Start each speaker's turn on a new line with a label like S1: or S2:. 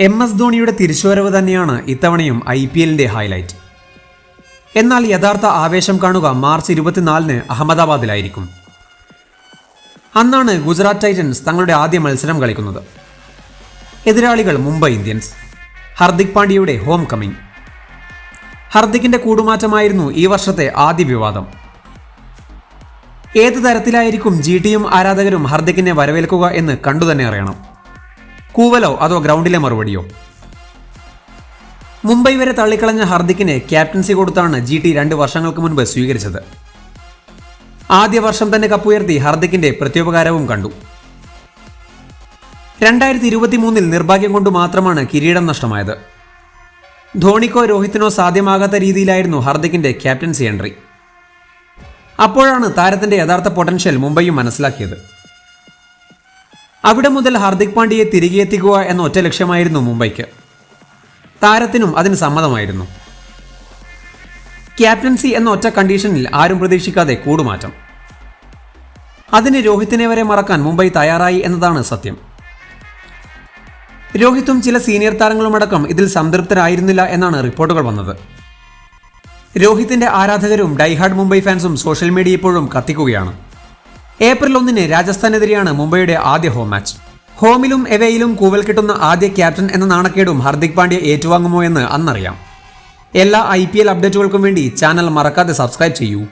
S1: M S ധോണിയുടെ തിരിച്ചുവരവ് തന്നെയാണ് ഇത്തവണയും ഐ പി എല്ലിന്റെ ഹൈലൈറ്റ്. എന്നാൽ യഥാർത്ഥ ആവേശം കാണുക മാർച്ച് ഇരുപത്തിനാലിന് അഹമ്മദാബാദിലായിരിക്കും. അന്നാണ് ഗുജറാത്ത് ടൈറ്റൻസ് തങ്ങളുടെ ആദ്യ മത്സരം കളിക്കുന്നത്. എതിരാളികൾ മുംബൈ ഇന്ത്യൻസ്. ഹർദിക് പാണ്ഡ്യയുടെ ഹോം കമ്മിങ്. ഹർദിക്കിന്റെ കൂടുമാറ്റമായിരുന്നു ഈ വർഷത്തെ ആദ്യ വിവാദം. ഏത് തരത്തിലായിരിക്കും ജി ടിയും ആരാധകരും ഹർദിക്കിനെ വരവേൽക്കുക എന്ന് കണ്ടുതന്നെ അറിയണം. കൂവലോ അതോ ഗ്രൗണ്ടിലെ മറുപടിയോ? മുംബൈ വരെ തള്ളിക്കളഞ്ഞ ഹർദിക്കിനെ ക്യാപ്റ്റൻസി കൊടുത്താണ് ജി ടി രണ്ട് വർഷങ്ങൾക്ക് മുൻപ് സ്വീകരിച്ചത്. ആദ്യ വർഷം തന്നെ കപ്പുയർത്തി ഹർദിക്കിന്റെ പ്രത്യോപകാരവും കണ്ടു. രണ്ടായിരത്തി ഇരുപത്തി മൂന്നിൽ നിർഭാഗ്യം കൊണ്ട് മാത്രമാണ് കിരീടം നഷ്ടമായത്. ധോണിക്കോ രോഹിത്തിനോ സാധ്യമാകാത്ത രീതിയിലായിരുന്നു ഹർദിക്കിന്റെ ക്യാപ്റ്റൻസി എൻട്രി. അപ്പോഴാണ് താരത്തിന്റെ യഥാർത്ഥ പൊട്ടൻഷ്യൽ മുംബൈയും മനസ്സിലാക്കിയത്. അവിടെ മുതൽ ഹാർദിക് പാണ്ഡ്യയെ തിരികെ എത്തിക്കുക എന്ന ഒറ്റ ലക്ഷ്യമായിരുന്നു മുംബൈക്ക്. താരത്തിനും അതിന് സമ്മതമായിരുന്നു. ക്യാപ്റ്റൻസി എന്ന ഒറ്റ കണ്ടീഷനിൽ ആരും പ്രതീക്ഷിക്കാതെ കൂടുമാറ്റം. അതിന് രോഹിത്തിനെ വരെ മറക്കാൻ മുംബൈ തയ്യാറായി എന്നതാണ് സത്യം. രോഹിത്തും ചില സീനിയർ താരങ്ങളുമടക്കം ഇതിൽ സംതൃപ്തരായിരുന്നില്ല എന്നാണ് റിപ്പോർട്ടുകൾ വന്നത്. രോഹിത്തിന്റെ ആരാധകരും ഡൈഹാർഡ് മുംബൈ ഫാൻസും സോഷ്യൽ മീഡിയ ഇപ്പോഴും കത്തിക്കുകയാണ്. ഏപ്രിൽ ഒന്നിന് രാജസ്ഥാനെതിരെയാണ് മുംബൈയുടെ ആദ്യ ഹോം മാച്ച്. ഹോമിലും എവേയിലും കൂവൽ കിട്ടുന്ന ആദ്യ ക്യാപ്റ്റൻ എന്ന നാണക്കേടും ഹർദിക് പാണ്ഡ്യ ഏറ്റുവാങ്ങുമോ എന്ന് അന്നറിയാം. എല്ലാ ഐ അപ്ഡേറ്റുകൾക്കും വേണ്ടി ചാനൽ മറക്കാതെ സബ്സ്ക്രൈബ് ചെയ്യൂ.